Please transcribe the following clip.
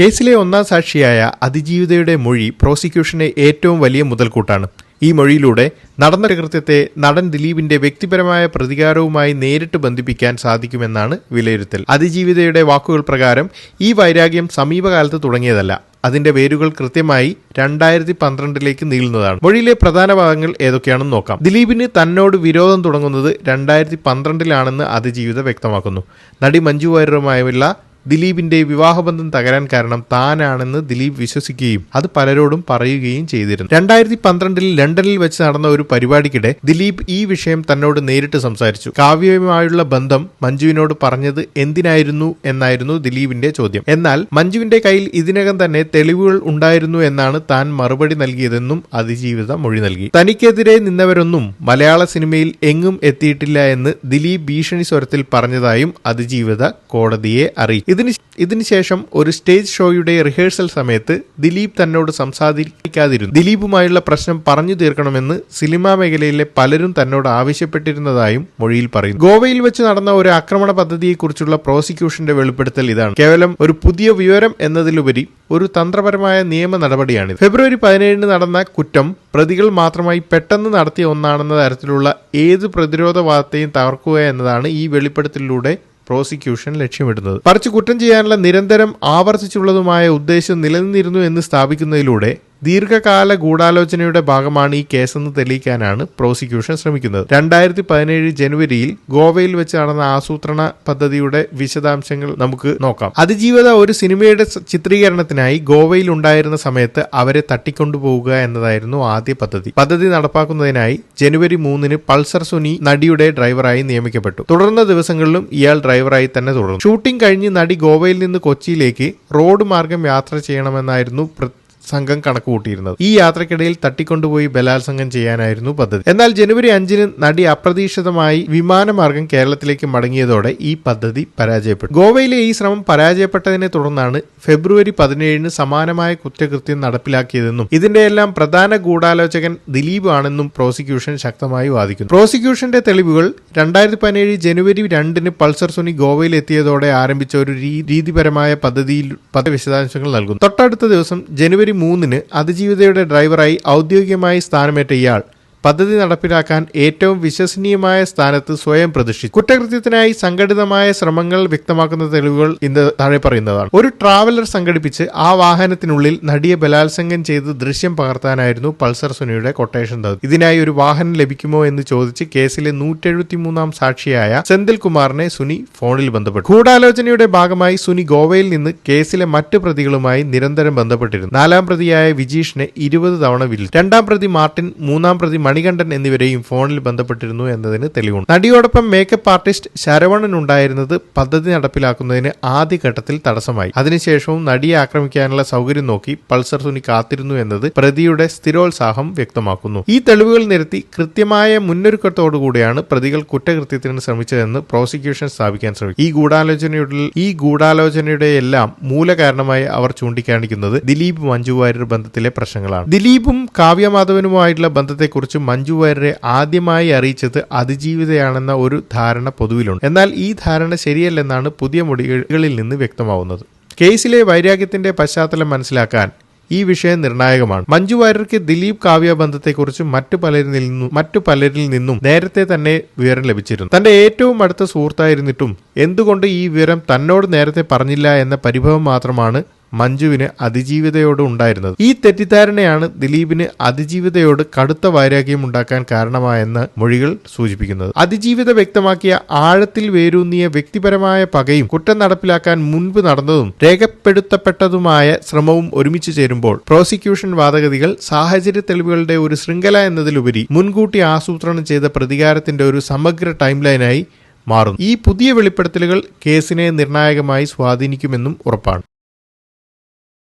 കേസിലെ ഒന്നാം സാക്ഷിയായ അതിജീവിതയുടെ മൊഴി പ്രോസിക്യൂഷന്റെ ഏറ്റവും വലിയ മുതൽക്കൂട്ടാണ്. ഈ മൊഴിയിലൂടെ നടന്ന കൃത്യത്തെ നടൻ ദിലീപിന്റെ വ്യക്തിപരമായ പ്രതികാരവുമായി നേരിട്ട് ബന്ധിപ്പിക്കാൻ സാധിക്കുമെന്നാണ് വിലയിരുത്തൽ. അതിജീവിതയുടെ വാക്കുകൾ പ്രകാരം ഈ വൈരാഗ്യം സമീപകാലത്ത് തുടങ്ങിയതല്ല. അതിന്റെ വേരുകൾ കൃത്യമായി രണ്ടായിരത്തി പന്ത്രണ്ടിലേക്ക് നീളുന്നതാണ്. മൊഴിയിലെ പ്രധാന ഭാഗങ്ങൾ ഏതൊക്കെയാണെന്ന് നോക്കാം. ദിലീപിന് തന്നോട് വിരോധം തുടങ്ങുന്നത് രണ്ടായിരത്തി പന്ത്രണ്ടിലാണെന്ന് അതിജീവിത വ്യക്തമാക്കുന്നു. നടി മഞ്ജു വാര്യറുമായുള്ള ദിലീപിന്റെ വിവാഹബന്ധം തകരാൻ കാരണം താനാണെന്ന് ദിലീപ് വിശ്വസിക്കുകയും അത് പലരോടും പറയുകയും ചെയ്തിരുന്നു. രണ്ടായിരത്തി പന്ത്രണ്ടിൽ ലണ്ടനിൽ വെച്ച് നടന്ന ഒരു പരിപാടിക്കിടെ ദിലീപ് ഈ വിഷയം തന്നോട് നേരിട്ട് സംസാരിച്ചു. കാവ്യയുമായുള്ള ബന്ധം മഞ്ജുവിനോട് പറഞ്ഞത് എന്തിനായിരുന്നു എന്നായിരുന്നു ദിലീപിന്റെ ചോദ്യം. എന്നാൽ മഞ്ജുവിന്റെ കയ്യിൽ ഇതിനകം തന്നെ തെളിവുകൾ ഉണ്ടായിരുന്നു എന്നാണ് താൻ മറുപടി നൽകിയതെന്നും അതിജീവിത മൊഴി നൽകി. തനിക്കെതിരെ നിന്നവരൊന്നും മലയാള സിനിമയിൽ എങ്ങും എത്തിയിട്ടില്ല എന്ന് ദിലീപ് ഭീഷണി സ്വരത്തിൽ പറഞ്ഞതായും അതിജീവിത കോടതിയെ അറിയിച്ചു. ഇതിന് ഇതിനുശേഷം ഒരു സ്റ്റേജ് ഷോയുടെ റിഹേഴ്സൽ സമയത്ത് ദിലീപ് തന്നോട് സംസാരിക്കാതിരുന്നു. ദിലീപുമായുള്ള പ്രശ്നം പറഞ്ഞു തീർക്കണമെന്ന് സിനിമാ മേഖലയിലെ പലരും തന്നോട് ആവശ്യപ്പെട്ടിരുന്നതായും മൊഴിയിൽ പറയുന്നു. ഗോവയിൽ വെച്ച് നടന്ന ഒരു ആക്രമണ പദ്ധതിയെക്കുറിച്ചുള്ള പ്രോസിക്യൂഷന്റെ വെളിപ്പെടുത്തൽ ഇതാണ്. കേവലം ഒരു പുതിയ വിവരം എന്നതിലുപരി ഒരു തന്ത്രപരമായ നിയമ നടപടിയാണിത്. ഫെബ്രുവരി പതിനേഴിന് നടന്ന കുറ്റം പ്രതികൾ മാത്രമായി പെട്ടെന്ന് നടത്തിയ ഒന്നാണെന്ന തരത്തിലുള്ള ഏത് പ്രതിരോധവാദത്തെയും തകർക്കുക എന്നതാണ് ഈ വെളിപ്പെടുത്തലിലൂടെ പ്രോസിക്യൂഷൻ ലക്ഷ്യമിടുന്നത്. മറിച്ച് കുറ്റം ചെയ്യാനുള്ള നിരന്തരം ആവർത്തിച്ചുള്ളതുമായ ഉദ്ദേശം നിലനിന്നിരുന്നു എന്ന് സ്ഥാപിക്കുന്നതിലൂടെ ദീർഘകാല ഗൂഢാലോചനയുടെ ഭാഗമാണ് ഈ കേസെന്ന് തെളിയിക്കാനാണ് പ്രോസിക്യൂഷൻ ശ്രമിക്കുന്നത്. രണ്ടായിരത്തി പതിനേഴ് ജനുവരിയിൽ ഗോവയിൽ വെച്ച് നടന്ന ആസൂത്രണ പദ്ധതിയുടെ വിശദാംശങ്ങൾ നമുക്ക് നോക്കാം. അതിജീവിത ഒരു സിനിമയുടെ ചിത്രീകരണത്തിനായി ഗോവയിൽ ഉണ്ടായിരുന്ന സമയത്ത് അവരെ തട്ടിക്കൊണ്ടുപോവുക എന്നതായിരുന്നു ആദ്യ പദ്ധതി. പദ്ധതി നടപ്പാക്കുന്നതിനായി ജനുവരി മൂന്നിന് പൾസർ സുനി നടിയുടെ ഡ്രൈവറായി നിയമിക്കപ്പെട്ടു. തുടർന്ന ദിവസങ്ങളിലും ഇയാൾ ഡ്രൈവറായി തന്നെ തുടർന്നു. ഷൂട്ടിംഗ് കഴിഞ്ഞ് നടി ഗോവയിൽ നിന്ന് കൊച്ചിയിലേക്ക് റോഡ് മാർഗം യാത്ര ചെയ്യണമെന്നായിരുന്നു സംഘം കണക്കുകൂട്ടിയിരുന്നത്. ഈ യാത്രക്കിടയിൽ തട്ടിക്കൊണ്ടുപോയി ബലാത്സംഗം ചെയ്യാനായിരുന്നു പദ്ധതി. എന്നാൽ ജനുവരി അഞ്ചിന് നടി അപ്രതീക്ഷിതമായി വിമാനമാർഗം കേരളത്തിലേക്ക് മടങ്ങിയതോടെ ഈ പദ്ധതി പരാജയപ്പെട്ടു. ഗോവയിലെ ഈ ശ്രമം പരാജയപ്പെട്ടതിനെ തുടർന്നാണ് ഫെബ്രുവരി പതിനേഴിന് സമാനമായ കുറ്റകൃത്യം നടപ്പിലാക്കിയതെന്നും ഇതിന്റെയെല്ലാം പ്രധാന ഗൂഢാലോചകൻ ദിലീപ് ആണെന്നും പ്രോസിക്യൂഷൻ ശക്തമായി വാദിക്കുന്നു. പ്രോസിക്യൂഷന്റെ തെളിവുകൾ രണ്ടായിരത്തി പതിനേഴ് ജനുവരി രണ്ടിന് പൾസർ സുനി ഗോവയിൽ എത്തിയതോടെ ആരംഭിച്ച ഒരു രീതിപരമായ പദ്ധതിയിൽ പല വിശദാംശങ്ങൾ നൽകുന്നു. തൊട്ടടുത്ത ദിവസം ജനുവരി മൂന്നിന് അതിജീവിതയുടെ ഡ്രൈവറായി ഔദ്യോഗികമായി സ്ഥാനമേറ്റ ഇയാൾ. പദ്ധതി നടപ്പിലാക്കാൻ ഏറ്റവും വിശ്വസനീയമായ സ്ഥാനത്ത് സ്വയം പ്രതിഷ്ഠിച്ചു. കുറ്റകൃത്യത്തിനായി സംഘടിതമായ ശ്രമങ്ങൾ വ്യക്തമാക്കുന്ന തെളിവുകൾ ഇന്ന് താഴെ പറയുന്നതാണ്. ഒരു ട്രാവലർ സംഘടിപ്പിച്ച് ആ വാഹനത്തിനുള്ളിൽ നടിയെ ബലാത്സംഗം ചെയ്ത് ദൃശ്യം പകർത്താനായിരുന്നു പൾസർ സുനിയുടെ കൊട്ടേഷൻ തത് ഇതിനായി ഒരു വാഹനം ലഭിക്കുമോ എന്ന് ചോദിച്ച് കേസിലെ നൂറ്റെഴുപത്തിമൂന്നാം സാക്ഷിയായ സെന്തിൽ കുമാറിനെ സുനി ഫോണിൽ ബന്ധപ്പെട്ടു. ഗൂഢാലോചനയുടെ ഭാഗമായി സുനി ഗോവയിൽ നിന്ന് കേസിലെ മറ്റ് പ്രതികളുമായി നിരന്തരം ബന്ധപ്പെട്ടിരുന്നു. നാലാം പ്രതിയായ വിജീഷിനെ ഇരുപത് തവണ വിളിച്ചു രണ്ടാം പ്രതി മാർട്ടിൻ മൂന്നാം പ്രതി മണികണ്ഠൻ എന്നിവരെയും ഫോണിൽ ബന്ധപ്പെട്ടിരുന്നു എന്നതിന് തെളിവുണ്ട്. നടിയോടൊപ്പം മേക്കപ്പ് ആർട്ടിസ്റ്റ് ശരവണൻ ഉണ്ടായിരുന്നത് പദ്ധതി നടപ്പിലാക്കുന്നതിന് ആദ്യഘട്ടത്തിൽ തടസ്സമായി. അതിനുശേഷവും നടിയെ ആക്രമിക്കാനുള്ള സൗകര്യം നോക്കി പൾസർ സുനി കാത്തിരുന്നു എന്നത് പ്രതിയുടെ സ്ഥിരോത്സാഹം വ്യക്തമാക്കുന്നു. ഈ തെളിവുകൾ നിരത്തി കൃത്യമായ മുന്നൊരുക്കത്തോടുകൂടിയാണ് പ്രതികൾ കുറ്റകൃത്യത്തിന് ശ്രമിച്ചതെന്ന് പ്രോസിക്യൂഷൻ സ്ഥാപിക്കാൻ ശ്രമിക്കും. ഈ ഗൂഢാലോചനയുടെ ഈ ഗൂഢാലോചനയുടെ എല്ലാം മൂലകാരണമായി അവർ ചൂണ്ടിക്കാണിക്കുന്നത് ദിലീപ് മഞ്ജു വാര്യർ ബന്ധത്തിലെ പ്രശ്നങ്ങളാണ്. ദിലീപും കാവ്യമാധവനുമായിട്ടുള്ള ബന്ധത്തെക്കുറിച്ച് മഞ്ജു വാര്യരെ ആദ്യമായി അറിയിച്ചത് അതിജീവിതയാണെന്ന ഒരു ധാരണ പൊതുവിലുണ്ട്. എന്നാൽ ഈ ധാരണ ശരിയല്ലെന്നാണ് പുതിയ മൊഴികളിൽ നിന്ന് വ്യക്തമാവുന്നത്. കേസിലെ വൈരാഗ്യത്തിന്റെ പശ്ചാത്തലം മനസ്സിലാക്കാൻ ഈ വിഷയം നിർണായകമാണ്. മഞ്ജു വാര്യർക്ക് ദിലീപ് കാവ്യ ബന്ധത്തെക്കുറിച്ച് മറ്റു പലരിൽ നിന്നും മറ്റു പലരിൽ നിന്നും നേരത്തെ തന്നെ വിവരം ലഭിച്ചിരുന്നു. തന്റെ ഏറ്റവും അടുത്ത സുഹൃത്തായിരുന്നിട്ടും എന്തുകൊണ്ട് ഈ വിവരം തന്നോട് നേരത്തെ പറഞ്ഞില്ല എന്ന പരിഭവം മാത്രമാണ് മഞ്ജുവിന് അതിജീവിതയോട് ഉണ്ടായിരുന്നത്. ഈ തെറ്റിദ്ധാരണയാണ് ദിലീപിന് അതിജീവിതയോട് കടുത്ത വൈരാഗ്യം ഉണ്ടാക്കാൻ കാരണമായെന്ന് മൊഴികൾ സൂചിപ്പിക്കുന്നത്. അതിജീവിത വ്യക്തമാക്കിയ ആഴത്തിൽ വേരൂന്നിയ വ്യക്തിപരമായ പകയും കുറ്റം നടപ്പിലാക്കാൻ മുൻപ് നടന്നതും രേഖപ്പെടുത്തപ്പെട്ടതുമായ ശ്രമവും ഒരുമിച്ച് ചേരുമ്പോൾ പ്രോസിക്യൂഷൻ വാദഗതികൾ സാഹചര്യ തെളിവുകളുടെ ഒരു ശൃംഖല എന്നതിലുപരി മുൻകൂട്ടി ആസൂത്രണം ചെയ്ത പ്രതികാരത്തിന്റെ ഒരു സമഗ്ര ടൈം ലൈനായി മാറുന്നു. ഈ പുതിയ വെളിപ്പെടുത്തലുകൾ കേസിനെ നിർണായകമായി സ്വാധീനിക്കുമെന്നും ഉറപ്പാണ്.